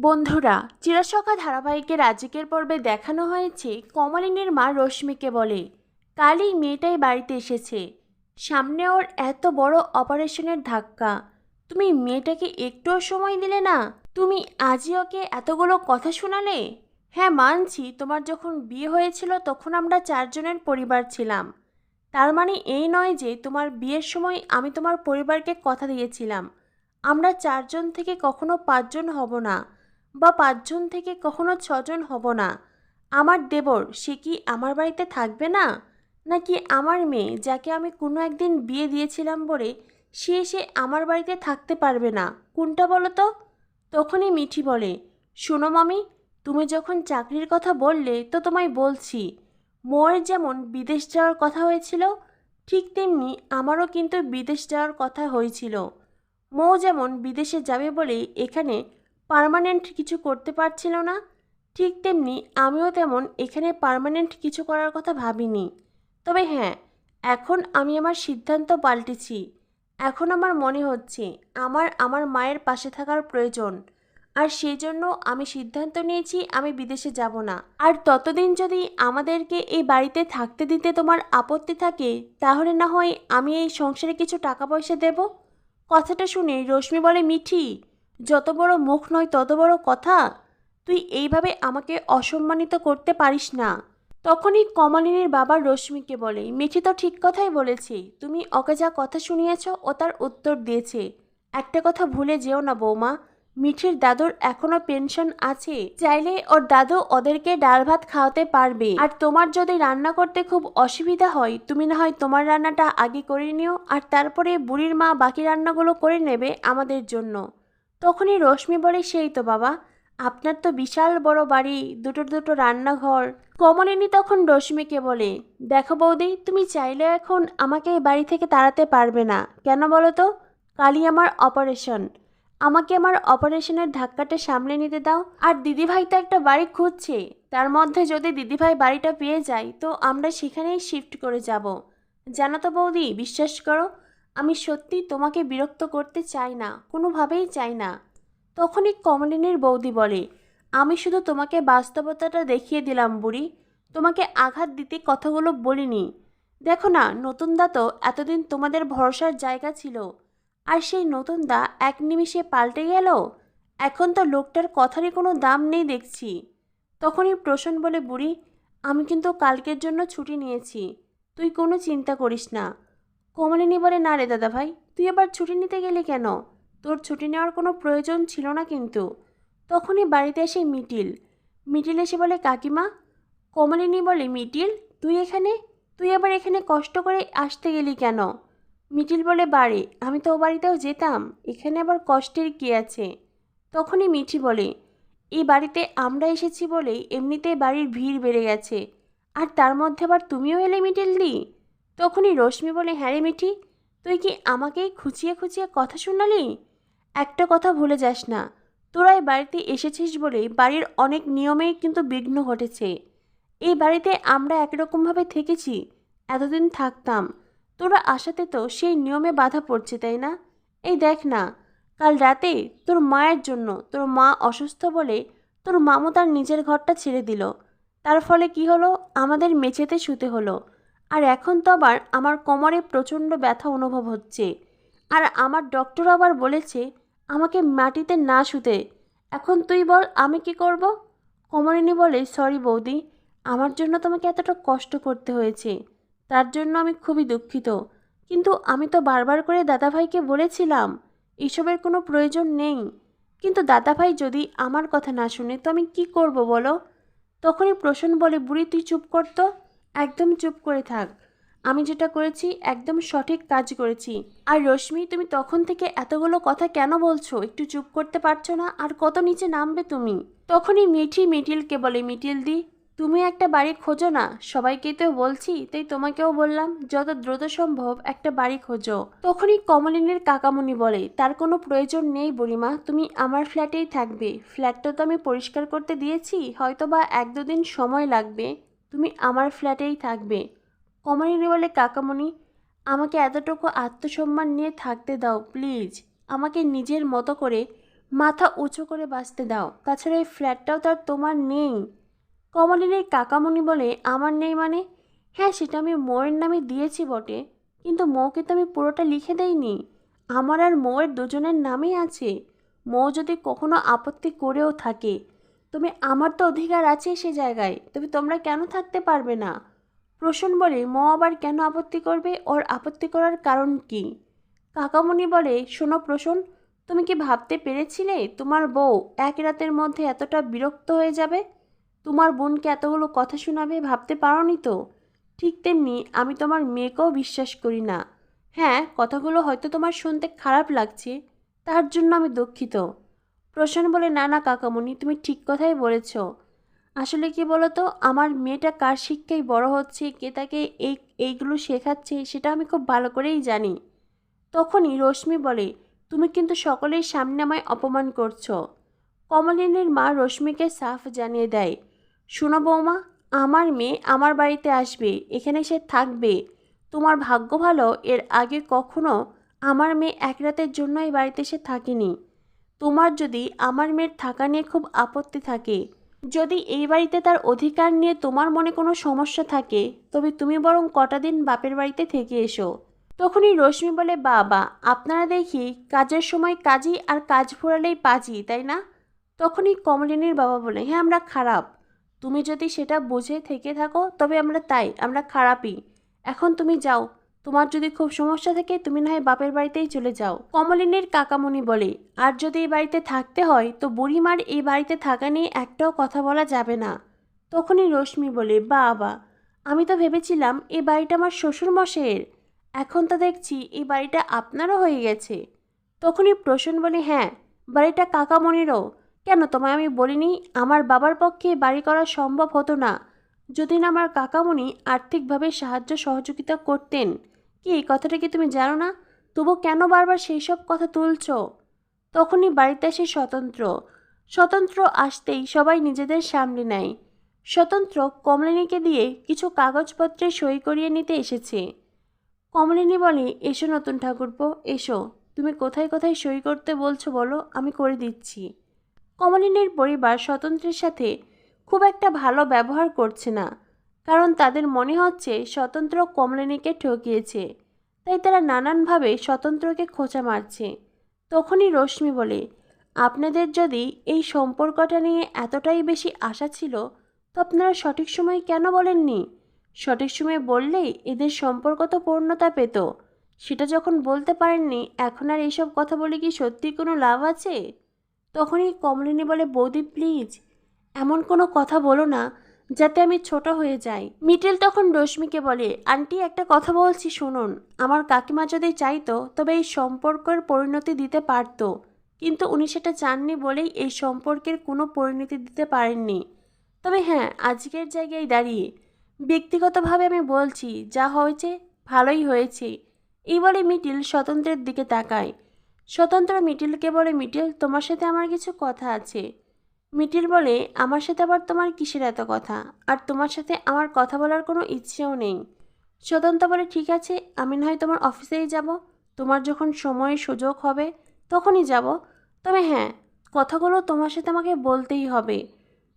বন্ধুরা, চিরসখা ধারাবাহিকের আজকের পর্বে দেখানো হয়েছে কমলিনীর মা রশ্মিকে বলে। কালই মেয়েটাই বাড়িতে এসেছে। সামনে ওর এত বড় অপারেশনের ধাক্কা। তুমি মেয়েটাকে একটুও সময় দিলে না? তুমি আজই ওকে এতগুলো কথা শোনালে? হ্যাঁ মানছি, তোমার যখন বিয়ে হয়েছিল তখন আমরা চারজনের পরিবার ছিলাম। তার মানে এই নয় যে, তোমার বিয়ের সময় আমি তোমার পরিবারকে কথা দিয়েছিলাম। আমরা চারজন থেকে কখনো পাঁচজন হব না। বা পাঁচজন থেকে কখনো ছজন হব না। আমার দেবর, সে কি আমার বাড়িতে থাকবে না? নাকি আমার মেয়ে, যাকে আমি কোনো একদিন বিয়ে দিয়েছিলাম বলে সে এসে আমার বাড়িতে থাকতে পারবে না, কোনটা বলো তো? তখনই মিঠি বলে, শোনো মামি, তুমি যখন চাকরির কথা বললে তো তোমায় বলছি। মোয়ের যেমন বিদেশ যাওয়ার কথা হয়েছিল, ঠিক তেমনি আমারও কিন্তু বিদেশ যাওয়ার কথা হয়েছিল। মৌ যেমন বিদেশে যাবে বলে এখানে পার্মানেন্ট কিছু করতে পারছিল না। ঠিক তেমনি আমিও তেমন এখানে পার্মানেন্ট কিছু করার কথা ভাবিনি। তবে হ্যাঁ এখন আমি আমার সিদ্ধান্ত পাল্টেছি। এখন আমার মনে হচ্ছে আমার আমার মায়ের পাশে থাকার প্রয়োজন। আর সেই জন্য আমি সিদ্ধান্ত নিয়েছি আমি বিদেশে যাব না। আর ততদিন যদি আমাদেরকে এই বাড়িতে থাকতে দিতে তোমার আপত্তি থাকে, তাহলে না হয় আমি এই সংসারে কিছু টাকা পয়সা দেব? কথাটা শুনে রশ্মি বলে, মিঠি। যত বড় মুখ নয়, তত বড় কথা। তুই এইভাবে আমাকে অসম্মানিত করতে পারিস না। তখনই কমলিনীর বাবা রশ্মিকে বলে মিঠি তো ঠিক কথাই বলেছে। তুমি ওকে যা কথা শুনিয়েছ, ও তার উত্তর দিয়েছে। একটা কথা ভুলে যেও না, বৌমা। মিঠির দাদুর এখনও পেনশন আছে। চাইলে ওর দাদু ওদেরকে ডাল ভাত খাওয়াতে পারবে। আর তোমার যদি রান্না করতে খুব অসুবিধা হয়, তুমি না হয় তোমার রান্নাটা আগে করে নিও, আর তারপরে বুড়ির মা বাকি রান্নাগুলো করে নেবে আমাদের জন্য। তখনই রশ্মি বলে, সেই তো বাবা, আপনার তো বিশাল বড় বাড়ি, দুটো দুটো রান্নাঘর। কমলিনী তখন রশ্মিকে বলে, দেখো বৌদি, তুমি চাইলে এখন আমাকে এই বাড়ি থেকে তাড়াতে পারবে না। কেন বলো তো? কালই আমার অপারেশন। আমাকে আমার অপারেশনের ধাক্কাটা সামলে নিতে দাও। আর দিদিভাই তো একটা বাড়ি খুঁজছে। তার মধ্যে যদি দিদিভাই বাড়িটা পেয়ে যায়, তো আমরা সেখানেই শিফট করে যাব। জানো তো বৌদি, বিশ্বাস করো আমি সত্যি তোমাকে বিরক্ত করতে চাই না, কোনোভাবেই চাই না। তখনই কমলিনীর বৌদি বলে, আমি শুধু তোমাকে বাস্তবতাটা দেখিয়ে দিলাম বুড়ি। তোমাকে আঘাত দিতে কথাগুলো বলিনি। দেখো না, নতুন দা তো এতদিন তোমাদের ভরসার জায়গা ছিল। আর সেই নতুন দা এক নিমিষে পাল্টে গেল? এখন তো লোকটার কথারই কোনো দাম নেই দেখছি। তখনই প্রসন্ন বলে, বুড়ি, আমি কিন্তু কালকের জন্য ছুটি নিয়েছি। তুই কোনো চিন্তা করিস না। কমলিনী বলে, না রে দাদা ভাই তুই আবার ছুটি নিতে গেলি কেন? তোর ছুটি নেওয়ার কোনো প্রয়োজন ছিল না কিন্তু। তখনই বাড়িতে এসে মিটিল। মিটিল এসে বলে, কাকিমা, কমলিনী বলে, মিটিল, তুই এখানে? তুই আবার এখানে কষ্ট করে আসতে গেলি কেন? মিটিল বলে, বাড়ি, আমি তো ও বাড়িতেও যেতাম, এখানে আবার কষ্টের কী আছে? তখনই মিঠি বলে, এই বাড়িতে আমরা এসেছি বলেই এমনিতেই বাড়ির ভিড় বেড়ে গেছে, আর তার মধ্যে আবার তুমিও এলে মিটিল দি? তখনই রশ্মি বলে হ্যাঁ রে মিঠি, তুই কি আমাকেই খুঁচিয়ে খুঁচিয়ে কথা শোনালি? একটা কথা ভুলে যাস না। তোরা এই বাড়িতে এসেছিস বলে বাড়ির অনেক নিয়মেই কিন্তু বিঘ্ন ঘটেছে। এই বাড়িতে আমরা একরকমভাবে থেকেছি, এতদিন থাকতাম। তোরা আসাতে তো সেই নিয়মে বাধা পড়ছে, তাই না? এই দেখ না, কাল রাতে তোর মায়ের জন্য তোর মা অসুস্থ বলে তোর মামু তার নিজের ঘরটা ছেড়ে দিল। তার ফলে কি হলো? আমাদের মেঝেতে শুতে হলো। আর এখন তো আবার আমার কোমরে প্রচণ্ড ব্যথা অনুভব হচ্ছে। আর আমার ডক্টর আবার বলেছে, আমাকে মাটিতে না শুতে। এখন তুই বল, আমি কি করব? কমলিনী বলে, সরি বৌদি, আমার জন্য তোমাকে এতটা কষ্ট করতে হয়েছে। তার জন্য আমি খুবই দুঃখিত। কিন্তু আমি তো বারবার করে দাদাভাইকে বলেছিলাম, এসবের কোনো প্রয়োজন নেই। কিন্তু দাদাভাই যদি আমার কথা না শুনে, তো আমি কি করব বলো? তখনই প্রসন্ন বলে, বুড়ি, তুই চুপ করতো একদম চুপ করে থাক। আমি যেটা করেছি, একদম সঠিক কাজ করেছি। আর রশ্মি, তুমি তখন থেকে এতগুলো কথা কেন বলছো? একটু চুপ করতে পারছ না? আর কত নিচে নামবে তুমি? তখনই মিঠি মিটিলকে বলে মিটিল দি, তুমি একটা বাড়ি খোঁজো না। সবাইকে তো বলছি, তাই তোমাকেও বললাম, যত দ্রুত সম্ভব একটা বাড়ি খোঁজো। তখনই কমলিনীর কাকামণি বলে, তার কোনো প্রয়োজন নেই বুড়িমা, তুমি আমার ফ্ল্যাটেই থাকবে। ফ্ল্যাটটা তো আমি পরিষ্কার করতে দিয়েছি হয়তো বা এক দুদিন সময় লাগবে। তুমি আমার ফ্ল্যাটেই থাকবে। কমলিনী বলে, কাকামণি, আমাকে এতটুকু আত্মসম্মান নিয়ে থাকতে দাও, প্লিজ। আমাকে নিজের মতো করে মাথা উঁচু করে বাঁচতে দাও। তাছাড়া এই ফ্ল্যাটটাও তো আর তোমার নেই। কমলিনীর কাকামণি বলে, আমার নেই মানে? হ্যাঁ সেটা আমি মোয়ের নামে দিয়েছি বটে, কিন্তু মৌকে তো আমি পুরোটা লিখে দেইনি। আমার আর মৌয়ের দুজনের নামেই আছে। মৌ যদি কখনো আপত্তি করেও থাকে তুমি আমার তো অধিকার আছে সে জায়গায়, তবে তোমরা কেন থাকতে পারবে না? প্রসূন বলে, মৌ আবার কেন আপত্তি করবে? ওর আপত্তি করার কারণ কি? কাকামণি বলে, শোনো প্রসূন, তুমি কি ভাবতে পেরেছিলে তোমার বউ এক রাতের মধ্যে এতটা বিরক্ত হয়ে যাবে? তোমার বোনকে এতগুলো কথা শোনাবে, ভাবতে পারোনি তো? ঠিক তেমনি, আমি তোমার মেয়েকেও বিশ্বাস করি না। হ্যাঁ কথাগুলো হয়তো তোমার শুনতে খারাপ লাগছে, তার জন্য আমি দুঃখিত। প্রসন্ন বলে না না কাকামণি, তুমি ঠিক কথাই বলেছ। আসলে কি বলতো, আমার মেয়েটা কার শিক্ষায় বড় হচ্ছে, কে তাকে এই, এইগুলো শেখাচ্ছে, সেটা আমি খুব ভালো করেই জানি। তখনই রশ্মি বলে, তুমি কিন্তু সকলের সামনে আমায় অপমান করছ। কমলিনীর মা রশ্মিকে সাফ জানিয়ে দেয়, শোনো বৌমা, আমার মেয়ে আমার বাড়িতে আসবে, এখানে সে থাকবে। তোমার ভাগ্য ভালো, এর আগে কখনো আমার মেয়ে এক রাতের জন্য এই বাড়িতে সে থাকেনি। তোমার যদি আমার মেয়ের থাকা নিয়ে খুব আপত্তি থাকে, যদি এই বাড়িতে তার অধিকার নিয়ে তোমার মনে কোনো সমস্যা থাকে, তবে তুমি বরং কটা দিন বাপের বাড়িতে থেকে এসো। তখনই রশ্মি বলে, বাবা, আপনারা দেখি কাজের সময় কাজই আর কাজ ফুরালেই পাজি, তাই না? তখনই কমলিনীর বাবা বলে হ্যাঁ আমরা খারাপ। তুমি যদি সেটা বুঝে থেকে থাকো, তবে আমরা তাই, আমরা খারাপই। এখন তুমি যাও তোমার যদি খুব সমস্যা থাকে, তুমি না হয় বাপের বাড়িতেই চলে যাও। কমলিনীর কাকামণি বলে, আর যদি এই বাড়িতে থাকতে হয়, তো বুড়িমার এই বাড়িতে থাকা নিয়ে একটাও কথা বলা যাবে না। তখনই রশ্মি বলে, বাবা, আমি তো ভেবেছিলাম এই বাড়িটা আমার শ্বশুর মশের এখন তো দেখছি এই বাড়িটা আপনারও হয়ে গেছে। তখনই প্রসূন বলে হ্যাঁ বাড়িটা কাকামণিরও। কেন তোমায় আমি বলিনি? আমার বাবার পক্ষে বাড়ি করা সম্ভব হতো না। যদি না আমার কাকামণি আর্থিকভাবে সাহায্য সহযোগিতা করতেন, কি এই কথাটা কি তুমি জানো না? তবু কেন বারবার সেই সব কথা তুলছ? তখনই বাড়িতে আসে স্বতন্ত্র স্বতন্ত্র আসতেই সবাই নিজেদের সামলে নেয়। স্বতন্ত্র কমলিনীকে দিয়ে কিছু কাগজপত্রে সই করিয়ে নিতে এসেছে। কমলিনী বলে, এসো নতুন ঠাকুরপো, এসো। তুমি কোথায় কোথায় সই করতে বলছো বলো, আমি করে দিচ্ছি। কমলিনীর পরিবার স্বতন্ত্রের সাথে খুব একটা ভালো ব্যবহার করছে না। কারণ তাদের মনে হচ্ছে স্বতন্ত্র কমলিনীকে ঠকিয়েছে। তাই তারা নানানভাবে স্বতন্ত্রকে খোঁচা মারছে। তখনই রশ্মি বলে, আপনাদের যদি এই সম্পর্কটা নিয়ে এতটাই বেশি আশা ছিল, তো আপনারা সঠিক সময় কেন বলেননি? সঠিক সময় বললেই এদের সম্পর্ক তো পূর্ণতা পেত। সেটা যখন বলতে পারেননি, এখন আর এইসব কথা বলে কি সত্যি কোনো লাভ আছে? তখনই কমলিনী বলে, বৌদি প্লিজ এমন কোনো কথা বলো না যাতে আমি ছোট হয়ে যাই। মিটেল তখন রশ্মিকে বলে, আন্টি, একটা কথা বলছি, শুনুন। আমার কাকিমা যদি চাইতো, তবে এই সম্পর্কের পরিণতি দিতে পারতো। কিন্তু উনি সেটা চাননি বলেই এই সম্পর্কের কোনো পরিণতি দিতে পারেননি। তবে হ্যাঁ আজকের জায়গায় দাঁড়িয়ে ব্যক্তিগতভাবে আমি বলছি, যা হয়েছে, ভালোই হয়েছে। এই বলে মিটিল স্বতন্ত্রের দিকে তাকায়। স্বতন্ত্র মিটিলকে বলে, মিটিল, তোমার সাথে আমার কিছু কথা আছে। মিটিল বলে, আমার সাথে আবার তোমার কিসের এত কথা? আর তোমার সাথে আমার কথা বলার কোনো ইচ্ছেও নেই। স্বতন্ত্র বলে, ঠিক আছে, আমি না হয় তোমার অফিসেই যাব। তোমার যখন সময় সুযোগ হবে, তখনই যাব। তবে হ্যাঁ কথাগুলো তোমার সাথে আমাকে বলতেই হবে।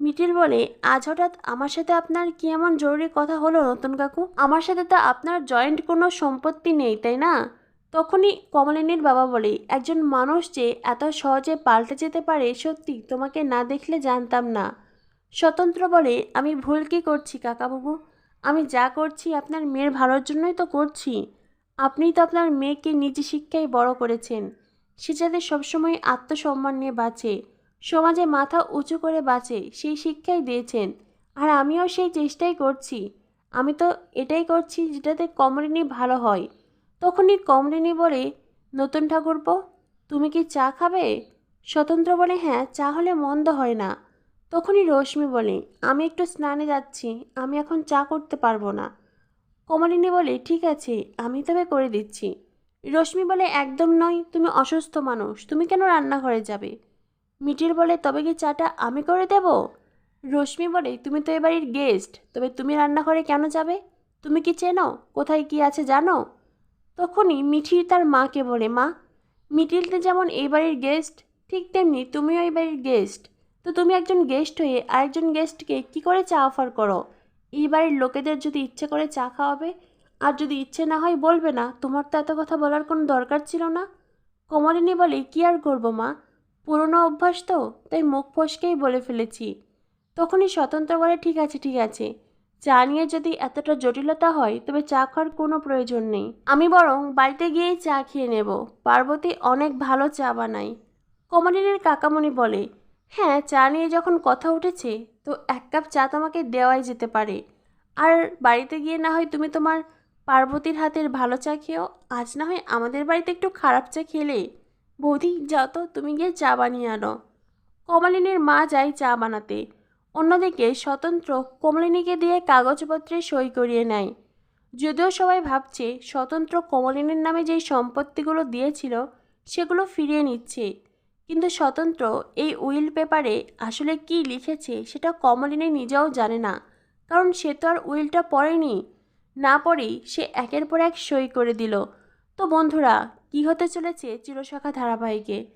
মিটিল বলে, আজ হঠাৎ আমার সাথে আপনার কি এমন জরুরি কথা হলো, নতুন কাকু? আমার সাথে তো আপনার জয়েন্ট কোনো সম্পত্তি নেই, তাই না? তখনই কমলিনীর বাবা বলে, একজন মানুষ যে এত সহজে পাল্টে যেতে পারে, সত্যি তোমাকে না দেখলে জানতাম না। স্বতন্ত্র বলে, আমি ভুল কি করছি, কাকাবাবু? আমি যা করছি আপনার মেয়ের ভালোর জন্যই তো করছি। আপনি তো আপনার মেয়েকে নিজ শিক্ষায় বড় করেছেন। সে যাতে সবসময় আত্মসম্মান নিয়ে বাঁচে, সমাজে মাথা উঁচু করে বাঁচে, সেই শিক্ষাই দিয়েছেন। আর আমিও সেই চেষ্টাই করছি। আমি তো এটাই করছি যেটাতে কমলিনী ভালো হয়। তখনই কমলিনী বলে, নতুন ঠাকুরপো, তুমি কি চা খাবে? স্বতন্ত্র বলে হ্যাঁ চা হলে মন্দ হয় না। তখনই রশ্মি বলে, আমি একটু স্নানে যাচ্ছি, আমি এখন চা করতে পারব না। কমলিনী বলে, ঠিক আছে, আমি তবে করে দিচ্ছি। রশ্মি বলে, একদম নয়, তুমি অসুস্থ মানুষ, তুমি কেন রান্নাঘরে যাবে? মিটির বলে, তবে কি চাটা আমি করে দেব? রশ্মি বলে, তুমি তো এবাড়ির গেস্ট তবে তুমি রান্নাঘরে কেন যাবে? তুমি কি চেনো? কোথায় কি আছে জানো? তখনই মিঠির তার মাকে বলে, মা, মিটিলতে যেমন এই বাড়ির গেস্ট, ঠিক তেমনি তুমিও এই বাড়ির গেস্ট। তো তুমি একজন গেস্ট হয়ে আরেকজন গেস্টকে কি করে চা অফার করো? এই বাড়ির লোকেদের যদি ইচ্ছে করে চা খাওয়াবে, আর যদি ইচ্ছে না হয় বলবে না, তোমার তো এত কথা বলার কোনো দরকার ছিল না? কমলিনী বলে, কি আর করব মা? পুরনো অভ্যাস তো, তাই মুখ ফসকেই বলে ফেলেছি। তখনই স্বতন্ত্র বলে, ঠিক আছে ঠিক আছে। চা নিয়ে যদি এতটা জটিলতা হয়, তবে চা খাওয়ার কোনো প্রয়োজন নেই। আমি বরং বাড়িতে গিয়েই চা খেয়ে নেব। পার্বতী অনেক ভালো চা বানায়। কমলিনীর কাকামণি বলে হ্যাঁ চা নিয়ে যখন কথা উঠেছে, তো এক কাপ চা তোমাকে দেওয়াই যেতে পারে। আর বাড়িতে গিয়ে না হয় তুমি তোমার পার্বতীর হাতের ভালো চা খেও। আজ না হয় আমাদের বাড়িতে একটু খারাপ চা খেলে। বৌদি, যাও তো, তুমি গিয়ে চা বানিয়ে আনো। কমলিনীর মা যায় চা বানাতে। অন্যদিকে স্বতন্ত্র কমলিনীকে দিয়ে কাগজপত্রে সই করিয়ে নেয়। যদিও সবাই ভাবছে স্বতন্ত্র কমলিনীর নামে যেই সম্পত্তিগুলো দিয়েছিল, সেগুলো ফিরিয়ে নিচ্ছে। কিন্তু স্বতন্ত্র এই উইল পেপারে আসলে কি লিখেছে সেটা কমলিনী নিজেও জানে না। কারণ সে তো আর উইলটা পড়েনি। না পড়েই সে একের পর এক সই করে দিল। তো বন্ধুরা, কি হতে চলেছে চিরশাখা ধারাবাহিকে?